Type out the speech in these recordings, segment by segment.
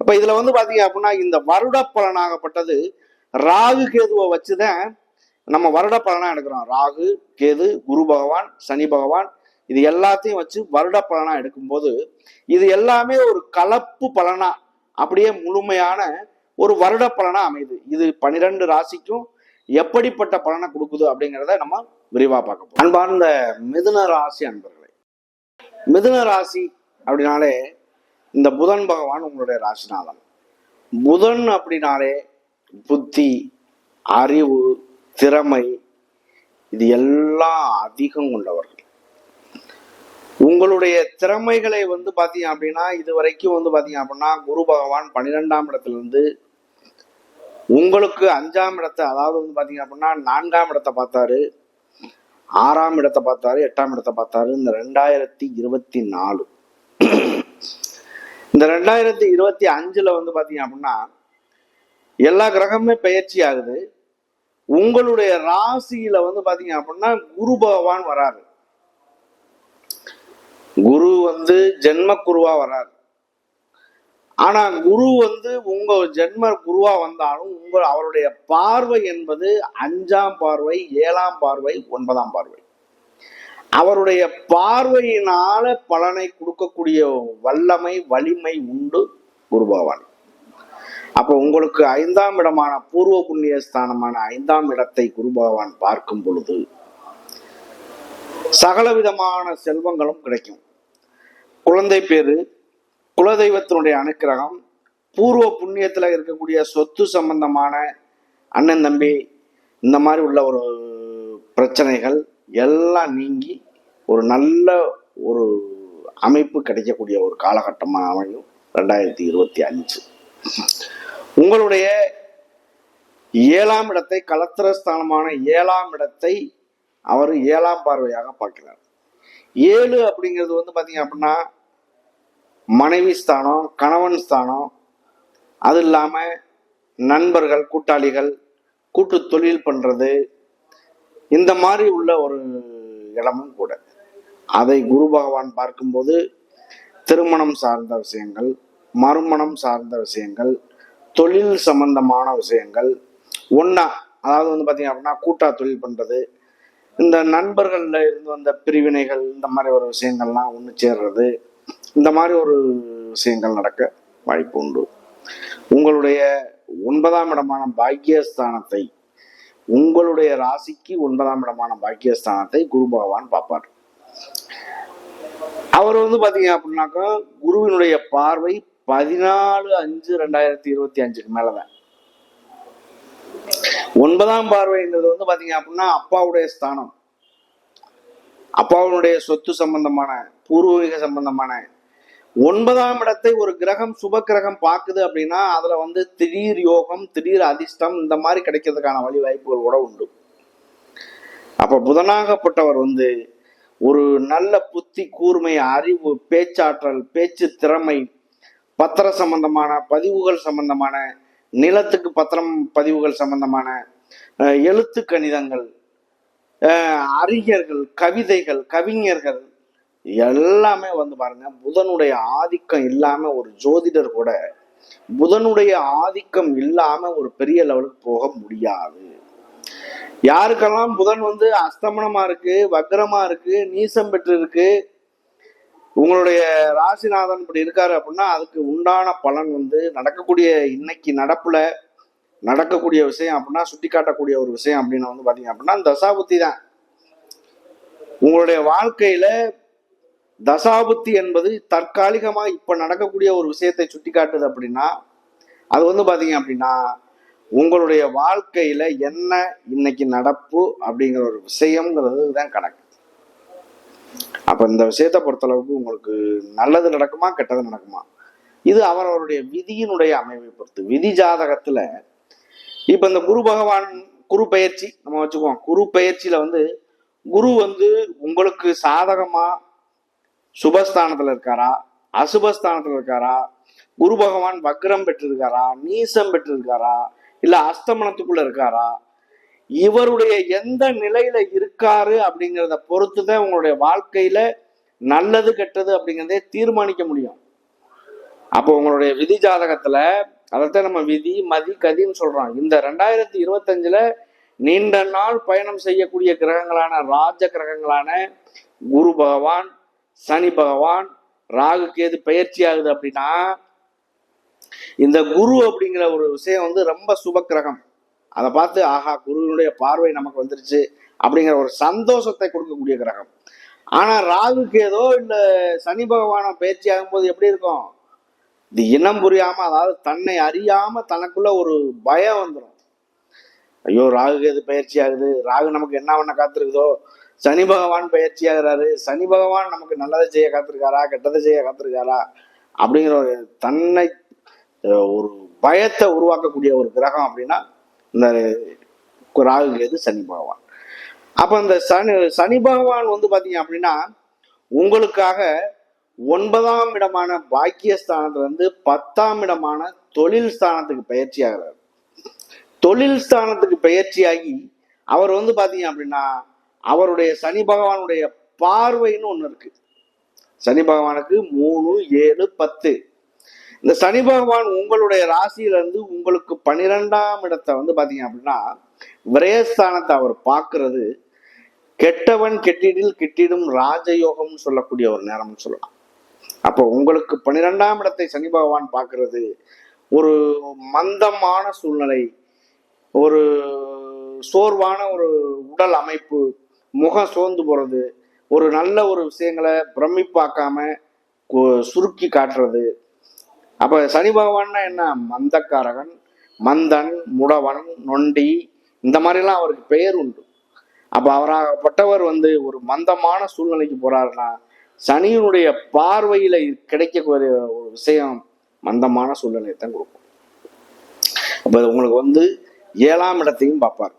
அப்ப இதுல வந்து பாத்தீங்க அப்படின்னா இந்த வருட பலனாகப்பட்டது ராகு கேதுவை வச்சுதான் நம்ம வருட பலனா எடுக்கிறோம். ராகு கேது குரு பகவான் சனி பகவான் இது எல்லாத்தையும் வச்சு வருட பலனா எடுக்கும்போது இது எல்லாமே ஒரு கலப்பு பலனா அப்படியே முழுமையான ஒரு வருட பலனா அமையுது. இது பனிரெண்டு ராசிக்கும் எப்படிப்பட்ட பலனை கொடுக்குது அப்படிங்கிறத நம்ம விரிவா பார்க்க போறோம். அன்பார்ந்த மிதுன ராசி அன்பர்களே மிதுன ராசி அப்படின்னாலே இந்த புதன் பகவான் உங்களுடைய ராசிநாதன். புதன் அப்படின்னாலே புத்தி அறிவு திறமை இது எல்லாம் அதிகம் கொண்டவர்கள். உங்களுடைய திறமைகளை வந்து பார்த்தீங்க அப்படின்னா இது வரைக்கும் வந்து பார்த்தீங்க அப்படின்னா குரு பகவான் பன்னிரெண்டாம் இடத்துலேருந்து உங்களுக்கு அஞ்சாம் இடத்தை அதாவது வந்து பார்த்தீங்க அப்படின்னா நான்காம் இடத்தை பார்த்தாரு ஆறாம் இடத்தை பார்த்தாரு எட்டாம் இடத்தை பார்த்தாரு இந்த ரெண்டாயிரத்தி இருபத்தி நாலு. இந்த ரெண்டாயிரத்தி இருபத்தி அஞ்சில் வந்து பார்த்தீங்க அப்படின்னா எல்லா கிரகமுமே பயிற்சி ஆகுது. உங்களுடைய ராசியில வந்து பாத்தீங்க அப்படின்னா குரு பகவான் வராரு. குரு வந்து ஜென்ம குருவா வராரு. ஆனா குரு வந்து உங்க ஜென்ம குருவா வந்தாலும் உங்க அவருடைய பார்வை என்பது அஞ்சாம் பார்வை ஏழாம் பார்வை ஒன்பதாம் பார்வை. அவருடைய பார்வையினால பலனை கொடுக்கக்கூடிய வல்லமை வலிமை உண்டு குரு பகவான் உங்களுக்கு ஐந்தாம் இடமான பூர்வ புண்ணிய ஸ்தானமான ஐந்தாம் இடத்தை குரு பகவான் பார்க்கும் பொழுது சகலவிதமான செல்வங்களும் கிடைக்கும். குழந்தை பேரு குலதெய்வத்தினுடைய அனுக்கிரகம் பூர்வ புண்ணியத்தில் இருக்கக்கூடிய சொத்து சம்பந்தமான அண்ணன் தம்பி இந்த மாதிரி உள்ள ஒரு பிரச்சனைகள் எல்லாம் நீங்கி ஒரு நல்ல ஒரு அமைப்பு கிடைக்கக்கூடிய ஒரு காலகட்டமாக அமையும் ரெண்டாயிரத்தி இருபத்தி அஞ்சு. உங்களுடைய ஏழாம் இடத்தை கலத்திரஸ்தானமான ஏழாம் இடத்தை அவர் ஏழாம் பார்வையாக பார்க்கிறார். ஏழு அப்படிங்கிறது வந்து பார்த்தீங்க அப்படின்னா மனைவி ஸ்தானம் கணவன் ஸ்தானம் அது இல்லாமல் நண்பர்கள் கூட்டாளிகள் கூட்டு தொழில் பண்ணுறது இந்த மாதிரி உள்ள ஒரு இடமும் கூட. அதை குரு பகவான் பார்க்கும்போது திருமணம் சார்ந்த விஷயங்கள் மறுமணம் சார்ந்த விஷயங்கள் தொழில் சம்பந்தமான விஷயங்கள் ஒன்றா அதாவது வந்து பார்த்தீங்க அப்படின்னா கூட்டா தொழில் பண்றது இந்த நண்பர்கள்ல இருந்து வந்த பிரிவினைகள் இந்த மாதிரி ஒரு விஷயங்கள்லாம் ஒன்று சேர்றது இந்த மாதிரி ஒரு விஷயங்கள் நடக்க வாய்ப்பு உண்டு. உங்களுடைய ஒன்பதாம் இடமான பாக்கியஸ்தானத்தை உங்களுடைய ராசிக்கு ஒன்பதாம் இடமான பாக்கியஸ்தானத்தை குரு பகவான் பார்ப்பார். அவர் வந்து பாத்தீங்க அப்படின்னாக்கா குருவினுடைய பார்வை பதினாலு அஞ்சு ரெண்டாயிரத்தி இருபத்தி அஞ்சுக்கு மேலதான். ஒன்பதாம் பார்வைங்கிறது வந்து பாத்தீங்க அப்படின்னா அப்பாவுடைய ஸ்தானம். அப்பாவுடைய சொத்து சம்பந்தமான பூர்வீக சம்பந்தமான. ஒன்பதாம் இடத்தை ஒரு கிரகம் சுப கிரகம் பார்க்குது அப்படின்னா அதுல வந்து திடீர் யோகம் திடீர் அதிர்ஷ்டம் இந்த மாதிரி கிடைக்கிறதுக்கான வழி வாய்ப்புகள் கூட உண்டு. அப்ப புதனாகப்பட்டவர் வந்து ஒரு நல்ல புத்தி கூர்மை அறிவு பேச்சாற்றல் பேச்சு திறமை பத்திர சம்பந்தமான பதிவுகள் சம்பந்தமான நிலத்துக்கு பத்திரம் பதிவுகள் சம்பந்தமான எழுத்து கணிதங்கள் அறிஞர்கள் கவிதைகள் கவிஞர்கள் எல்லாமே வந்து பாருங்க புதனுடைய ஆதிக்கம் இல்லாம ஒரு ஜோதிடர் கூட புதனுடைய ஆதிக்கம் இல்லாம ஒரு பெரிய லெவலுக்கு போக முடியாது. யாருக்கெல்லாம் புதன் வந்து அஸ்தமனமா இருக்கு வக்ரமா இருக்கு நீசம் பெற்று இருக்கு உங்களுடைய ராசிநாதன் இப்படி இருக்காரு அப்படின்னா அதுக்கு உண்டான பலன் வந்து நடக்கக்கூடிய இன்னைக்கு நடப்புல நடக்கக்கூடிய விஷயம் அப்படின்னா சுட்டி காட்டக்கூடிய ஒரு விஷயம் அப்படின்னு வந்து பாத்தீங்க அப்படின்னா தசாபுத்தி தான். உங்களுடைய வாழ்க்கையில தசாபுத்தி என்பது தற்காலிகமா இப்ப நடக்கக்கூடிய ஒரு விஷயத்தை சுட்டி காட்டுது அப்படின்னா அது வந்து பாத்தீங்க அப்படின்னா உங்களுடைய வாழ்க்கையில என்ன இன்னைக்கு நடப்பு அப்படிங்கிற ஒரு விஷயம்ங்கிறது தான் கணக்கு. அப்ப இந்த விஷயத்தை பொறுத்தளவுக்கு உங்களுக்கு நல்லது நடக்குமா கெட்டது நடக்குமா? இது அவரவருடைய விதியினுடைய அமைவை பொறுத்து. விதி ஜாதகத்துல இப்ப இந்த குரு பகவான் குரு பயிற்சி நம்ம வச்சுக்குவோம். குரு பயிற்சியில வந்து குரு வந்து உங்களுக்கு சாதகமா சுபஸ்தானத்துல இருக்காரா? அசுபஸ்தானத்துல இருக்காரா? குரு பகவான் வக்ரம் பெற்றிருக்காரா? நீசம் பெற்றிருக்காரா? இல்ல அஸ்தமனத்துக்குள்ள இருக்காரா? இவருடைய எந்த நிலையில இருக்காரு அப்படிங்கிறத பொறுத்து தான் உங்களுடைய வாழ்க்கையில நல்லது கெட்டது அப்படிங்கிறதே தீர்மானிக்க முடியும். அப்போ உங்களுடைய விதி ஜாதகத்துல அதைத்தான் நம்ம விதி மதி கதின்னு சொல்றோம். இந்த ரெண்டாயிரத்தி இருபத்தஞ்சுல நீண்ட நாள் பயணம் செய்யக்கூடிய கிரகங்களான ராஜ கிரகங்களான குரு பகவான் சனி பகவான் ராகுக்கு எது பயிற்சி ஆகுது அப்படின்னா இந்த குரு அப்படிங்கிற ஒரு விஷயம் வந்து ரொம்ப சுப கிரகம் அதை பார்த்து ஆஹா குருவினுடைய பார்வை நமக்கு வந்துருச்சு அப்படிங்கிற ஒரு சந்தோஷத்தை கொடுக்கக்கூடிய கிரகம். ஆனா ராகு கேதோ இல்ல சனி பகவான பயிற்சி ஆகும்போது எப்படி இருக்கும்? இது இனம் புரியாம அதாவது தன்னை அறியாம தனக்குள்ள ஒரு பயம் வந்துடும் ஐயோ ராகு கேது பயிற்சி ஆகுது? ராகு நமக்கு என்ன பண்ண காத்திருக்குதோ? சனி பகவான் பயிற்சி ஆகுறாரு. சனி பகவான் நமக்கு நல்லதை செய்ய காத்திருக்காரா? கெட்டதை செய்ய காத்திருக்காரா? அப்படிங்கிற ஒரு தன்னை ஒரு பயத்தை உருவாக்கக்கூடிய ஒரு கிரகம் அப்படின்னா இந்த ராகு கேது சனி பகவான். அப்போ இந்த சனி சனி பகவான் வந்து பார்த்தீங்க அப்படின்னா உங்களுக்காக ஒன்பதாம் இடமான பாக்கியஸ்தானத்திலிருந்து பத்தாம் இடமான தொழில் ஸ்தானத்துக்கு பயிற்சி ஆகிறார் தொழில் ஸ்தானத்துக்கு பயிற்சியாகி அவர் வந்து பார்த்தீங்க அப்படின்னா அவருடைய சனி பகவானுடைய பார்வைன்னு ஒன்று இருக்கு. சனி பகவானுக்கு மூணு ஏழு பத்து. இந்த சனி பகவான் உங்களுடைய ராசியிலேருந்து உங்களுக்கு பன்னிரெண்டாம் இடத்தை வந்து பார்த்தீங்க அப்படின்னா விரயஸ்தானத்தை அவர் பார்க்கறது. கெட்டவன் கெட்டிடில் கிட்டிடும் ராஜயோகம்னு சொல்லக்கூடிய ஒரு நேரம்னு சொல்லலாம். அப்போ உங்களுக்கு பன்னிரெண்டாம் இடத்தை சனி பகவான் பார்க்கறது. ஒரு மந்தமான சூழ்நிலை ஒரு சோர்வான ஒரு உடல் அமைப்பு முகம் சோர்ந்து போகிறது ஒரு நல்ல ஒரு விஷயங்களை பிரமிப்பாக்காம சுருக்கி காட்டுறது அப்ப சனி பகவான்னா என்ன? மந்தக்காரகன் மந்தன் முடவன் நொண்டி இந்த மாதிரிலாம் அவருக்கு பெயர் உண்டு. அப்ப அவராகப்பட்டவர் வந்து ஒரு மந்தமான சூழ்நிலைக்கு போறாருன்னா சனியினுடைய பார்வையில கிடைக்கக்கூடிய ஒரு விஷயம் மந்தமான சூழ்நிலையை தான் கொடுக்கும். அப்ப உங்களுக்கு வந்து ஏழாம் இடத்தையும் பார்ப்பார்.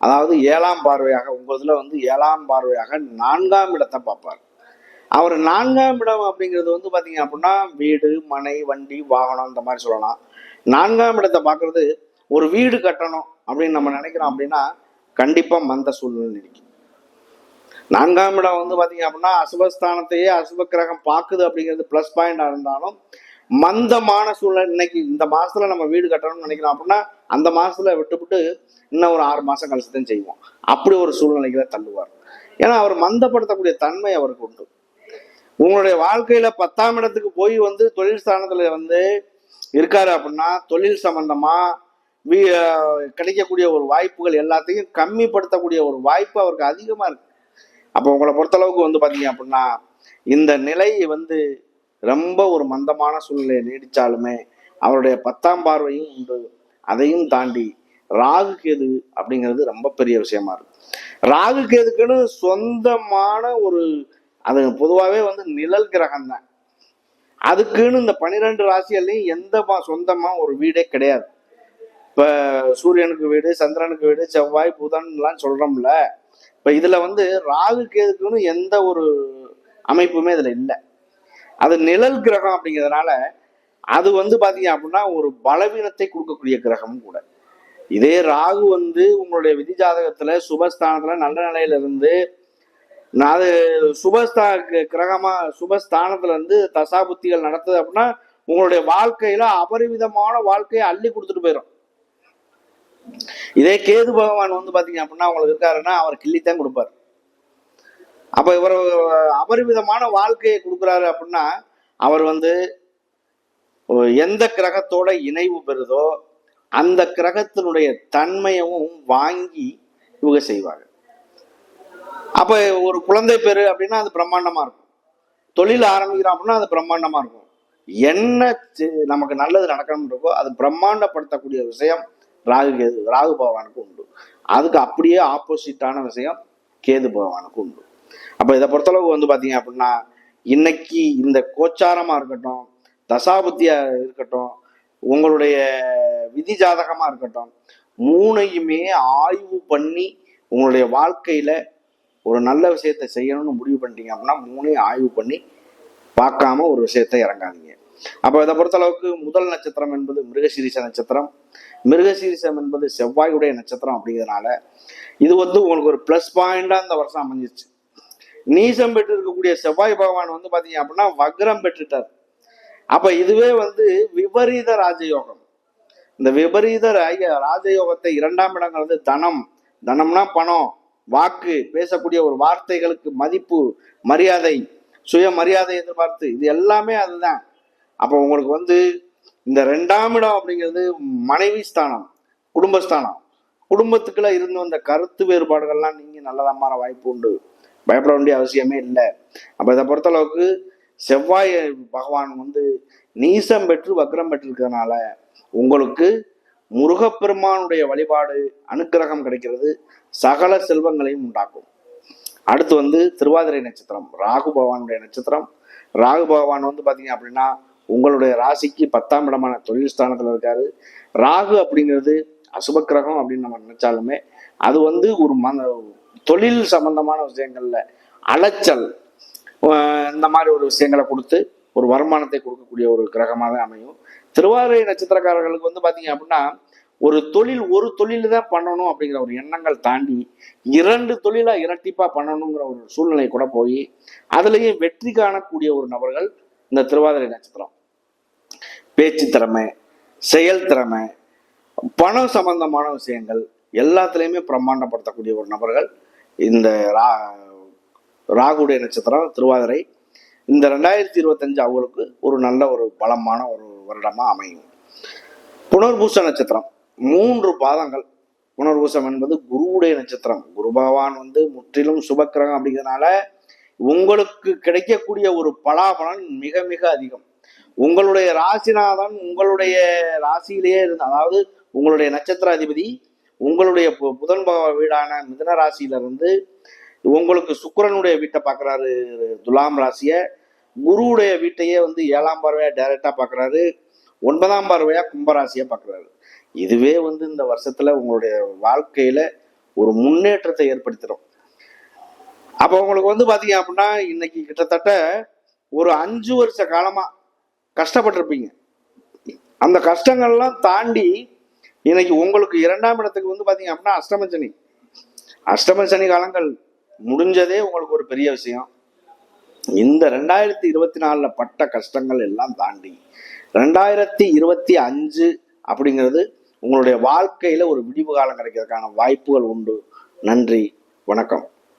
அதாவது ஏழாம் பார்வையாக உங்களதுல வந்து ஏழாம் பார்வையாக நான்காம் இடத்தை பார்ப்பார். அவர் நான்காம் இடம் அப்படிங்கிறது வந்து பார்த்தீங்க அப்படின்னா வீடு மனை வண்டி வாகனம் இந்த மாதிரி சொல்லலாம். நான்காம் இடத்தை பார்க்கறது ஒரு வீடு கட்டணும் அப்படின்னு நம்ம நினைக்கிறோம் அப்படின்னா கண்டிப்பாக மந்த சூழ்நிலை இருக்கு நான்காம் இடம் வந்து பார்த்தீங்க அப்படின்னா அசுபஸ்தானத்தையே அசுப கிரகம் பார்க்குது அப்படிங்கிறது ப்ளஸ் பாயிண்டாக இருந்தாலும் மந்தமான சூழ்நிலை இன்னைக்கு இந்த மாசத்துல நம்ம வீடு கட்டணும்னு நினைக்கிறோம் அப்படின்னா அந்த மாசத்துல விட்டுவிட்டு இன்னும் ஒரு ஆறு மாசம் கழிச்சு தான் செய்வோம். அப்படி ஒரு சூழ்நிலைகளை தள்ளுவார். ஏன்னா அவர் மந்தப்படுத்தக்கூடிய தன்மை அவருக்கு உண்டு. உங்களுடைய வாழ்க்கையில பத்தாம் இடத்துக்கு போய் வந்து தொழில் ஸ்தானத்துல வந்து இருக்காரு அப்படின்னா தொழில் சம்பந்தமா கிடைக்கக்கூடிய ஒரு வாய்ப்புகள் எல்லாத்தையும் கம்மிப்படுத்தக்கூடிய ஒரு வாய்ப்பு அவருக்கு அதிகமா இருக்கு. அப்போ உங்களை பொறுத்தளவுக்கு வந்து பாத்தீங்க அப்படின்னா இந்த நிலை வந்து ரொம்ப ஒரு மந்தமான சூழ்நிலையை நீடிச்சாலுமே அவருடைய பத்தாம் பார்வையும் உண்டு. அதையும் தாண்டி ராகு கேது அப்படிங்கிறது ரொம்ப பெரிய விஷயமா இருக்கு. ராகு கேதுக்குன்னு சொந்தமான ஒரு அது பொதுவாகவே வந்து நிழல் கிரகம் தான் அதுக்குன்னு இந்த பன்னிரெண்டு ராசிகள்லையும் எந்த மா- ஒரு வீடே கிடையாது. இப்போ சூரியனுக்கு வீடு சந்திரனுக்கு வீடு செவ்வாய் புதன்லாம் சொல்கிறோம்ல இப்போ இதில் வந்து ராகு கேதுக்குன்னு எந்த ஒரு அமைப்புமே இதில் இல்லை. அது நிழல் கிரகம் அப்படிங்கிறதுனால அது வந்து பார்த்தீங்க அப்படின்னா ஒரு பலவீனத்தை கொடுக்கக்கூடிய கிரகமும் கூட. இதே ராகு வந்து உங்களுடைய விதி ஜாதகத்தில் சுபஸ்தானத்தில் நல்ல நிலையிலிருந்து இருந்து நான் அது சுபஸ்தா கிரகமா சுபஸ்தானத்துல இருந்து தசாபுத்திகள் நடத்துது அப்படின்னா உங்களுடைய வாழ்க்கையில அபரிவிதமான வாழ்க்கையை அள்ளி கொடுத்துட்டு போயிடும் இதே கேது பகவான் வந்து பாத்தீங்க அப்படின்னா அவங்களுக்கு இருக்காருன்னா அவர் கிள்ளித்தான் கொடுப்பாரு. அப்ப இவர் அபரிவிதமான வாழ்க்கையை கொடுக்குறாரு அப்படின்னா அவர் வந்து எந்த கிரகத்தோட இணைவு பெறுதோ அந்த கிரகத்தினுடைய தன்மையவும் வாங்கி இவங்க செய்வாங்க அப்ப ஒரு குழந்தை பேரு அப்படின்னா அது பிரம்மாண்டமா இருக்கும். தொழில் ஆரம்பிக்கிறோம் அப்படின்னா அது பிரம்மாண்டமா இருக்கும். என்ன நமக்கு நல்லது நடக்கணும் இருக்கோ அது பிரம்மாண்டப்படுத்தக்கூடிய விஷயம் ராகு கேது ராகு பகவானுக்கு உண்டு. அதுக்கு அப்படியே ஆப்போசிட்டான விஷயம் கேது பகவானுக்கு உண்டு. அப்ப இதை பொறுத்தளவுக்கு வந்து பாத்தீங்க அப்படின்னா இன்னைக்கு இந்த கோச்சாரமா இருக்கட்டும் தசாபுத்தியா இருக்கட்டும் உங்களுடைய விதி ஜாதகமா இருக்கட்டும் மூணையுமே ஆய்வு பண்ணி உங்களுடைய வாழ்க்கையில ஒரு நல்ல விஷயத்தை செய்யணும்னு முடிவு பண்ணிட்டீங்க அப்படின்னா மூணையும் ஆய்வு பண்ணி பார்க்காம ஒரு விஷயத்தை இறங்காதீங்க. அப்போ இதை பொறுத்தளவுக்கு முதல் நட்சத்திரம் என்பது மிருகசீரிச நட்சத்திரம். மிருகசீரிசம் என்பது செவ்வாயுடைய நட்சத்திரம் அப்படிங்கிறதுனால இது வந்து உங்களுக்கு ஒரு ப்ளஸ் பாயிண்டாக இந்த வருஷம் அமைஞ்சிருச்சு. நீசம் பெற்று இருக்கக்கூடிய செவ்வாய் பகவான் வந்து பார்த்தீங்க அப்படின்னா வக்ரம் பெற்றுட்டார். அப்போ இதுவே வந்து விபரீத ராஜயோகம். இந்த விபரீத ராஜயோகத்தை இரண்டாம் இடங்கள் வந்து தனம். தனம்னா பணம். வாக்கு பேசக்கூடிய ஒரு வார்த்தைகளுக்கு மதிப்பு மரியாதை சுய மரியாதை எதிர்பார்த்து இது எல்லாமே அதுதான். அப்போ உங்களுக்கு வந்து இந்த ரெண்டாம் இடம் அப்படிங்கிறது மனைவி ஸ்தானம் குடும்பஸ்தானம். குடும்பத்துக்குள்ள இருந்து வந்த கருத்து வேறுபாடுகள்லாம் நீங்க நல்லதா மாற வாய்ப்பு உண்டு. பயப்பட வேண்டிய அவசியமே இல்லை. அப்ப இதை பொறுத்தளவுக்கு செவ்வாய் பகவான் வந்து நீசம் பெற்று வக்ரம் பெற்றிருக்கிறதுனால உங்களுக்கு முருகப்பெருமானுடைய வழிபாடு அனுக்கிரகம் கிடைக்கிறது. சகல செல்வங்களையும் உண்டாக்கும். அடுத்து வந்து திருவாதிரை நட்சத்திரம் ராகு பகவானுடைய நட்சத்திரம். ராகு பகவான் வந்து பார்த்தீங்க அப்படின்னா உங்களுடைய ராசிக்கு பத்தாம் இடமான தொழில் ஸ்தானத்தில் இருக்காரு. ராகு அப்படிங்கிறது அசுபக்கிரகம் அப்படின்னு நம்ம நினைச்சாலுமே அது வந்து ஒரு மன தொழில் சம்பந்தமான விஷயங்கள்ல அலைச்சல். இந்த மாதிரி ஒரு விஷயங்களை கொடுத்து ஒரு வருமானத்தை கொடுக்கக்கூடிய ஒரு கிரகமாக தான் அமையும். திருவாதிரை நட்சத்திரக்காரர்களுக்கு வந்து பார்த்தீங்க அப்படின்னா ஒரு தொழில் ஒரு தொழில் தான் பண்ணணும் அப்படிங்கிற ஒரு எண்ணங்கள் தாண்டி இரண்டு தொழிலாக இரட்டிப்பாக பண்ணணுங்கிற ஒரு சூழ்நிலை கூட போய் அதுலேயே வெற்றி காணக்கூடிய ஒரு நபர்கள் இந்த திருவாதிரை நட்சத்திரம். பேச்சு திறமை செயல் திறமை பணம் சம்பந்தமான விஷயங்கள் எல்லாத்துலேயுமே பிரம்மாண்டப்படுத்தக்கூடிய ஒரு நபர்கள் இந்த ரா ராகுடைய நட்சத்திரம் திருவாதிரை. இந்த ரெண்டாயிரத்தி இருபத்தஞ்சு அவங்களுக்கு ஒரு நல்ல ஒரு பலமான ஒரு வருடமாக அமையும். புனர்பூச நட்சத்திரம். மூன்று பாதங்கள். புனர்பூசம் என்பது குருவுடைய நட்சத்திரம். குரு பகவான் வந்து முற்றிலும் சுபக்கிரகம் அப்படிங்கிறதுனால உங்களுக்கு கிடைக்கக்கூடிய ஒரு பலாபலன் மிக மிக அதிகம். உங்களுடைய ராசிநாதன் உங்களுடைய ராசியிலேயே இருந்த அதாவது உங்களுடைய நட்சத்திர அதிபதி உங்களுடைய புதன் பக வீடான மிதன ராசியிலிருந்து உங்களுக்கு சுக்கிரனுடைய வீட்டை பார்க்குறாரு துலாம் ராசியை. குருவுடைய வீட்டையே வந்து ஏழாம் பார்வையாக டைரெக்டாக பார்க்குறாரு ஒன்பதாம் பார்வையா கும்பராசியை பார்க்குறாரு இதுவே வந்து இந்த வருஷத்துல உங்களுடைய வாழ்க்கையில ஒரு முன்னேற்றத்தை ஏற்படுத்திடும். அப்போ உங்களுக்கு வந்து பாத்தீங்க அப்படின்னா இன்னைக்கு கிட்டத்தட்ட ஒரு அஞ்சு வருஷ காலமா கஷ்டப்பட்டிருப்பீங்க. அந்த கஷ்டங்கள்லாம் தாண்டி இன்னைக்கு உங்களுக்கு இரண்டாம் இடத்துக்கு வந்து பாத்தீங்க அப்படின்னா அஷ்டம சனி. அஷ்டம சனி காலங்கள் முடிஞ்சதே உங்களுக்கு ஒரு பெரிய விஷயம். இந்த ரெண்டாயிரத்தி இருபத்தி நாலுல பட்ட கஷ்டங்கள் எல்லாம் தாண்டி ரெண்டாயிரத்தி இருபத்தி அஞ்சு அப்படிங்கிறது உங்களுடைய வாழ்க்கையில ஒரு விடிவு காலம் கிடைக்கிறதுக்கான வாய்ப்புகள் உண்டு. நன்றி வணக்கம்.